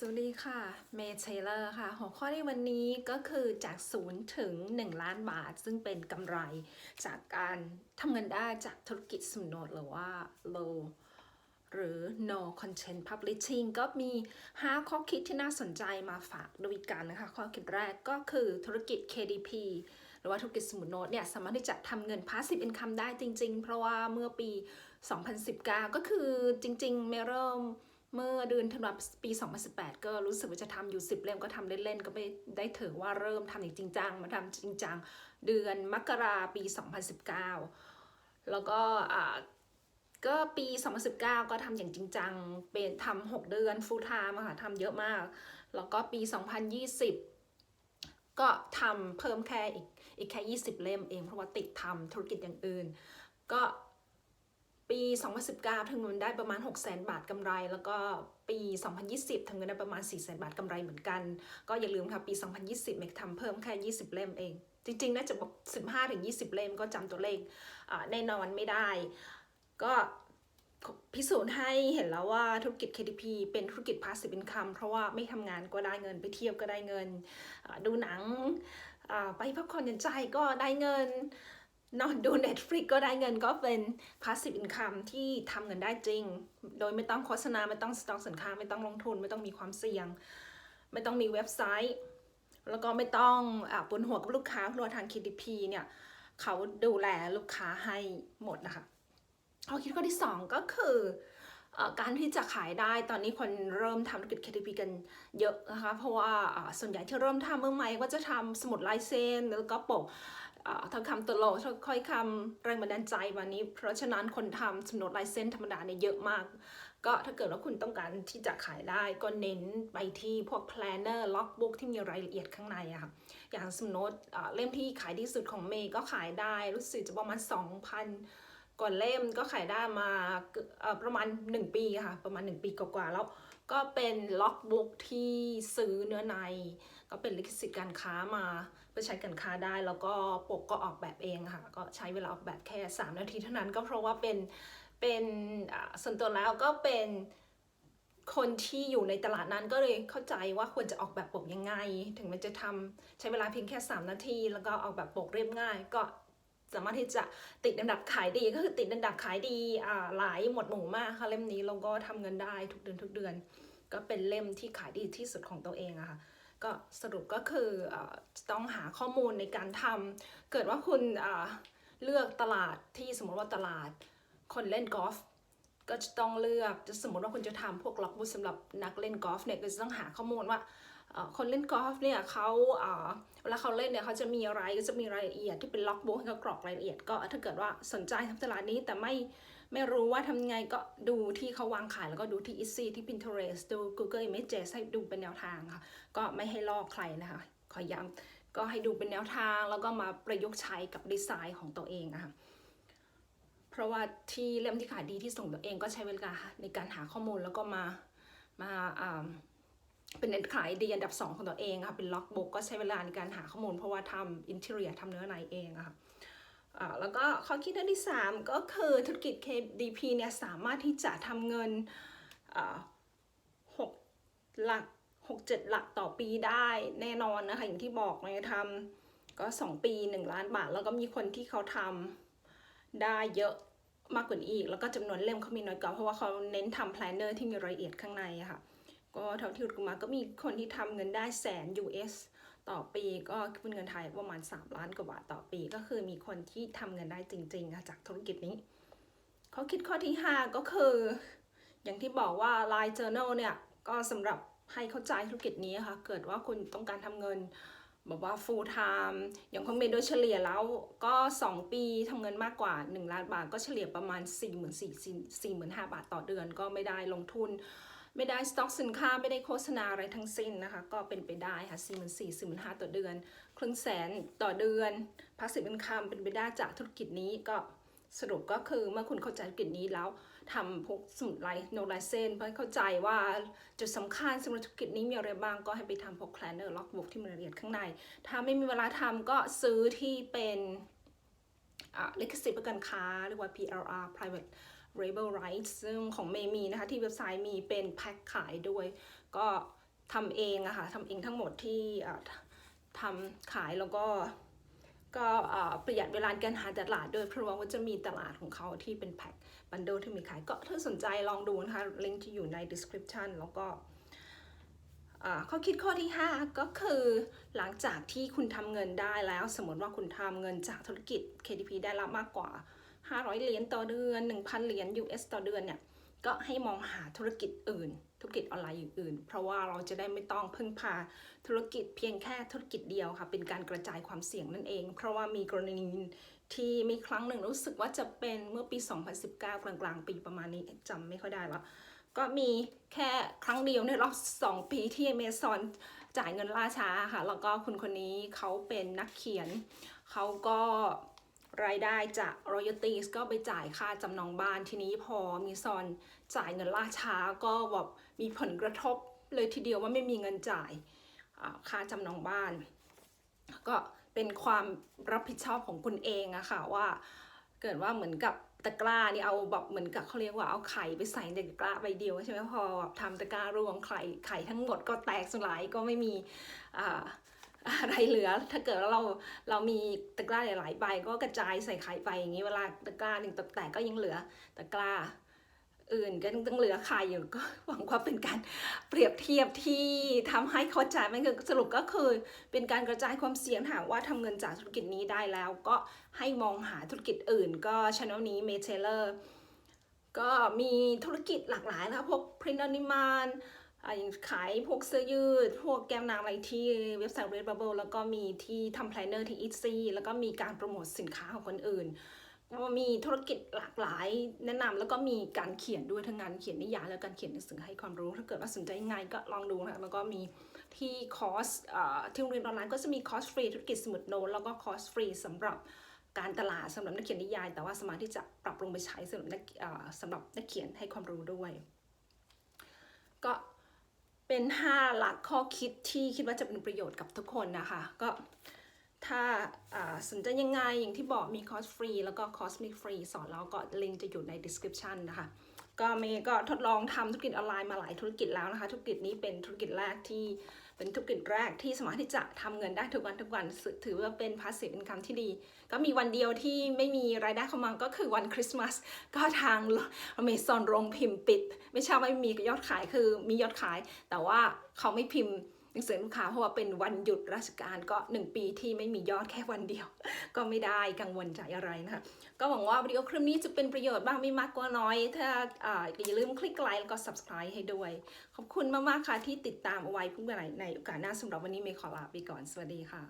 สวัสดีค่ะ เมย์เทเลอร์ค่ะ หัวข้อในวันนี้ก็คือจาก0ถึง 1 ล้านบาท ซึ่งเป็นกำไรจากการทำเงินได้จากธุรกิจสมนดหรือว่า low หรือ no content publishing ก็มี 5 ข้อคิดที่น่าสนใจมาฝากด้วยกันนะคะ ข้อคิดแรกก็คือธุรกิจ KDP หรือว่าธุรกิจสมุนโนดเนี่ยสามารถที่จะทำเงิน passive income ได้จริง ๆ เพราะว่าเมื่อปี 2019 ก็คือจริงๆเม่เริ่ม เมื่อเดือนธันวาคมปี 2018 ก็รู้สึกว่าจะทำอยู่ 10 เล่มก็ทำเล่นๆ ก็ไม่ได้ถือว่าเริ่มทำอย่างจริงจังมาทำจริงจังเดือนมกราปี 2019 แล้วก็อ่าก็ปี 2019 ก็ทำอย่างจริงจังเป็นทำ6เดือน full time ค่ะทำเยอะมาก แล้วก็ปี 2020ก็ทำเพิ่มแค่อีกอีกแค่ 20 เล่มเองเพราะว่าติดทำธุรกิจอย่างอื่น ก็ ปี 2019ทำเงินได้ประมาณ 6 0 0 0 0 บาทกำไร แล้วก็ปี 2020ทำเงินได้ประมาณ 4 0 0 0 0 บาทกำไรเหมือนกัน ก็อย่าลืมค่ะ ปี 2020 เมกทำเพิ่มแค่ 20 เล่มเอง จริงๆ น่าจะบอก 15ถึง20 เล่มก็จำตัวเลขแน่นอนไม่ได้ ก็พิสูจน์ให้เห็นแล้วว่าธุรกิจ KDP เป็นธุรกิจ passive income เพราะว่าไม่ทำงานก็ได้เงินไปเที่ยวก็ได้เงิน ดูหนังไปพักผ่อนหย่อนใจก็ได้เงิน นอนดู Netflix ก็ได้เงินก็เป็น passive income ที่ทำเงินได้จริง โดยไม่ต้องโฆษณา ไม่ต้องสต็อกสินค้า ไม่ต้องลงทุน ไม่ต้องมีความเสี่ยง ไม่ต้องมีเว็บไซต์ แล้วก็ไม่ต้องอปวดหัวกับลูกค้าเพราะว่าทาง KDP เนี่ยเขาดูแลลูกค้าให้หมดนะคะข้อคิดข้อที่ 2 ก็คืออการที่จะขายได้ตอนนี้คนเริ่มทำธุรกิจ KDP กันเยอะนะคะ เพราะว่าส่วนใหญ่ที่เริ่มทำเมื่อใหม่ก็จะทำสมุดลายเซ็นแล้วก็ปก ทองคำตัวโลค่อยคำแรงบันดาลใจวันนี้ เพราะฉะนั้นคนทำสำนดลายเส้นธรรมดาเนี่ยเยอะมาก ก็ถ้าเกิดว่าคุณต้องการที่จะขายได้ ก็เน้นไปที่พวก planner logbook ที่มีรายละเอียดข้างในอะค่ะ อย่างสมนดเล่มที่ขายดีสุดของเมย์ก็ขายได้ รู้สึกจะประมาณ 2,000 ก่อนเล่มก็ขายได้มาประมาณ 1 ปีค่ะ ประมาณ 1 ปีกว่าๆแล้ว ก็เป็นล็อกบุ๊กที่ซื้อเนื้อใน ก็เป็นลิขสิทธิ์การค้ามาเพื่อใช้การค้าได้ แล้วก็ปกก็ออกแบบเองค่ะ ก็ใช้เวลาออกแบบแค่ 3 นาทีเท่านั้นก็เพราะว่าเป็นเป็นอ่าส่วนตัวแล้วก็เป็นคนที่อยู่ในตลาดนั้นก็เลยเข้าใจว่าควรจะออกแบบปกยังไง ถึงมันจะทำใช้เวลาเพียงแค่ 3 นาที แล้วก็ออกแบบปกเรียบง่าย ก็ สามารถที่จะติดอันดับขายดีก็คือติดอันดับขายดีอ่าหลายหมวดหมู่มากค่ะเล่มนี้แล้วก็ทำเงินได้ทุกเดือนทุกเดือน ก็เป็นเล่มที่ขายดีที่สุดของตัวเองอะค่ะก็สรุปก็คืออต้องหาข้อมูลในการทำเกิดว่าคุณเอ่อเลือกตลาดที่สมมติว่าตลาดคนเล่นกอล์ฟก็จะต้องเลือกจะสมมติว่าคุณจะทำพวกล็อกบุ๊สำหรับนักเล่นกอล์ฟเนี่ยก็จะต้องหาข้อมูลว่า คนเล่นกอล์ฟเนี่ยเขาเวลาเขาเล่นเนี่ยเขาจะมีอะไรก็จะมีรายละเอียดที่เป็นล็อกบุ๊กให้เขากรอกรายละเอียดก็ถ้าเกิดว่าสนใจทำตลาดนี้แต่ไม่ไม่รู้ว่าทำไงก็ดูที่เขาวางขายแล้วก็ดูที่ Etsy ที่ Pinterest ดู Google Images ให้ดูเป็นแนวทางค่ะ ก็ไม่ให้ลอกใครนะคะ ขอย้ำก็ให้ดูเป็นแนวทางแล้วก็มาประยุกต์ใช้กับดีไซน์ของตัวเองอะค่ะเพราะว่าที่เล่มที่ขายดีที่ส่งตัวเองก็ใช้เวลาในการหาข้อมูลแล้วก็มามาอ่า เป็นขายดีอันดับ 2 ของตัวเองค่ะเป็นล็อกบุ๊กก็ใช้เวลาในการหาข้อมูลเพราะว่าทำอินเทอร์เนียทำเนื้อในเองอะค่ะแล้วก็ข้อคิดอันที่ 3 ก็คือธุรกิจ KDP เนี่ยสามารถที่จะทำเงินหกหลัก6 7หลักต่อปีได้แน่นอนนะคะอย่างที่บอกเลยทำก็ 2 ปี 1 ล้านบาท แล้วก็มีคนที่เขาทำได้เยอะมากกว่านี้อีก แล้วก็จำนวนเล่มเขามีน้อยกว่าเพราะว่าเขาเน้นทำ planner ที่มีรายละเอียดข้างในค่ะ ก็เท่าที่รู้มาก็มีคนที่ทำเงินได้แสน US ต่อปีก็เป็นเงินไทยประมาณ 3 ล้านกว่าบาทต่อปี ก็คือมีคนที่ทำเงินได้จริงๆจากธุรกิจนี้เขาคิดข้อที่ 5 ก็คือ อย่างที่บอกว่า Line Journal เนี่ย ก็สำหรับให้เข้าใจธุรกิจนี้ค่ะ เกิดว่าคุณต้องการทำเงินแบบว่า full time อย่างของเมย์โดยเฉลี่ยแล้วก็ 2 ปีทำเงินมากกว่า 1 ล้านบาท ก็เฉลี่ยประมาณ 4 4 0 0 0 4 5 บาทต่อเดือนก็ไม่ได้ลงทุน ไม่ได้สต็อกสินค้าไม่ได้โฆษณาอะไรทั้งสิ้นนะคะ ก็เป็นไปได้ค่ะ4 4 0 0 0 4 5 0 0ต่อเดือน ครึ่งแสนต่อเดือนพาสซีฟอินคัมเป็นไปได้จากธุรกิจนี้ก็สรุปก็คือเมื่อคุณเข้าใจธุรกิจนี้แล้วทำพวกสมุดลายโนไลเซนเพื่อเข้าใจว่าจุดสำคัญสำหรับธุรกิจนี้มีอะไรบ้างก็ให้ไปทำพวกแคลนเนอร์ล็อกบุ๊กที่มีรายละเอียดข้างใน ถ้าไม่มีเวลาทำก็ซื้อที่เป็นอ่าลิขสิทธิ์ประกันค้าเรียกว่า PLR private label rights ซึ่งของเมมีนะคะที่เว็บไซต์มีเป็นแพ็คขายด้วย ก็ทำเองอะค่ะทำเองทั้งหมดที่ทำขายแล้วก็ก็ประหยัดเวลาการหาตลาดด้วยเพราะว่ามันจะมีตลาดของเขาที่เป็นแพ็คบันเดิลที่มีขายก็ถ้าสนใจลองดูนะคะลิงก์ที่อยู่ใน description แล้วก็ข้อคิดข้อที่ 5 ก็คือหลังจากที่คุณทำเงินได้แล้ว สมมติว่าคุณทำเงินจากธุรกิจ KDP ได้รับมากกว่า 500 เหรียญต่อเดือน 1,000 เหรียญ US ต่อเดือนเนี่ยก็ให้มองหาธุรกิจอื่น ธุรกิจออนไลน์อื่นๆเพราะว่าเราจะได้ไม่ต้องพึ่งพาธุรกิจเพียงแค่ธุรกิจเดียวค่ะ เป็นการกระจายความเสี่ยงนั่นเอง เพราะว่ามีกรณีที่มีครั้งหนึ่งรู้สึกว่าจะเป็นเมื่อปี 2019 กลางๆ ปีประมาณนี้จำไม่ค่อยได้แล้ว ก็มีแค่ครั้งเดียวในรอบ 2 ปีที่ Amazon จ่ายเงินล่าช้าค่ะ แล้วก็คุณคนนี้เขาเป็นนักเขียน เขาก็ รายได้จาก royalties ก็ไปจ่ายค่าจำนองบ้านทีนี้พอมีซอนจ่ายเงินล่าช้าก็แบบมีผลกระทบเลยทีเดียวว่าไม่มีเงินจ่ายค่าจำนองบ้าน ก็เป็นความรับผิดชอบของคุณเองอะค่ะว่าเกิดว่าเหมือนกับตะกร้านี่เอาแบบเหมือนกับเขาเรียกว่าเอาไข่ไปใส่ในตะกร้าใบเดียวใช่ไหมพอแบบทำตะกร้ารวมไข่ไข่ทั้งหมดก็แตกสลายก็ไม่มีอ่า อะไรเหลือ ถ้าเกิดว่าเราเรามีตะกร้าหลายๆใบก็กระจายใส่ไข่ไปอย่างนี้เวลาตะกร้าหนึ่งตกแตกก็ยังเหลือตะกร้าอื่นก็ต้องเหลือไข่อยู่ก็หวังว่าเป็นการเปรียบเทียบที่ทำให้เข้าใจมันคือสรุปก็คือเป็นการกระจายความเสี่ยงหากว่าทำเงินจากธุรกิจนี้ได้แล้วก็ให้มองหาธุรกิจอื่น ก็ช anel นี้เมเทเลอร์ก็มีธุรกิจหลากหลายนะคะพวก print on demand อย่างขายพวกเสื้อยืด พวกแก้วน้ำอะไรที่เว็บไซต์ Redbubble แล้วก็มีที่ทำ planner ที่ Etsy แล้วก็มีการโปรโมทสินค้าของคนอื่นก็มีธุรกิจหลากหลายแนะนำแล้วก็มีการเขียนด้วยทั้งงานเขียนนิยายและการเขียนหนังสือให้ความรู้ ถ้าเกิดว่าสนใจยังไงก็ลองดูนะคะแล้วก็มีที่คอร์สที่โรงเรียนออนไลน์ก็จะมีคอร์สฟรีธุรกิจสมุดโน้ตแล้วก็คอร์สฟรีสำหรับการตลาดสำหรับนักเขียนนิยาย แต่ว่าสามารถที่จะปรับปรุงไปใช้สำหรับนักสำหรับนักเขียนให้ความรู้ด้วย ก็ เป็น 5 หลักข้อคิดที่คิดว่าจะเป็นประโยชน์กับทุกคนนะคะ ก็ถ้าสนใจยังไงอย่างที่บอกมีคอร์สฟรีแล้วก็คอร์สไม่ฟรีสอนแล้วก็ลิงก์จะอยู่ใน description นะคะ ก็เมย์ก็ทดลองทำธุรกิจออนไลน์มาหลายธุรกิจแล้วนะคะ ธุรกิจนี้เป็นธุรกิจแรกที่ เป็นธุรกิจแรกที่สามารถที่จะทำเงินได้ทุกวันทุกวันถือว่าเป็นพาสซีฟอินคัมที่ดี ก็มีวันเดียวที่ไม่มีรายได้เข้ามาก็คือวันคริสต์มาสก็ทางอเมซอนโรงพิมพ์ปิด ไม่ใช่ว่าไม่มียอดขายคือมียอดขาย แต่ว่าเขาไม่พิมพ์ หนังสือลูกค้าเพราะว่าเป็นวันหยุดราชการก็ 1 ปีที่ไม่มียอดแค่วันเดียว ก็ไม่ได้กังวลใจอะไรนะคะก็หวังว่าวิดีโอคลิปนี้จะเป็นประโยชน์บ้างไม่มากก็น้อย ถ้าอาอย่าลืมคลิกไลค์แล้วก็ subscribe ให้ด้วย ขอบคุณมากๆค่ะที่ติดตามเอาไว้เพื่อในในโอกาสหน้าสำหรับวันนี้เมย์ขอลาไปก่อนสวัสดีค่ะ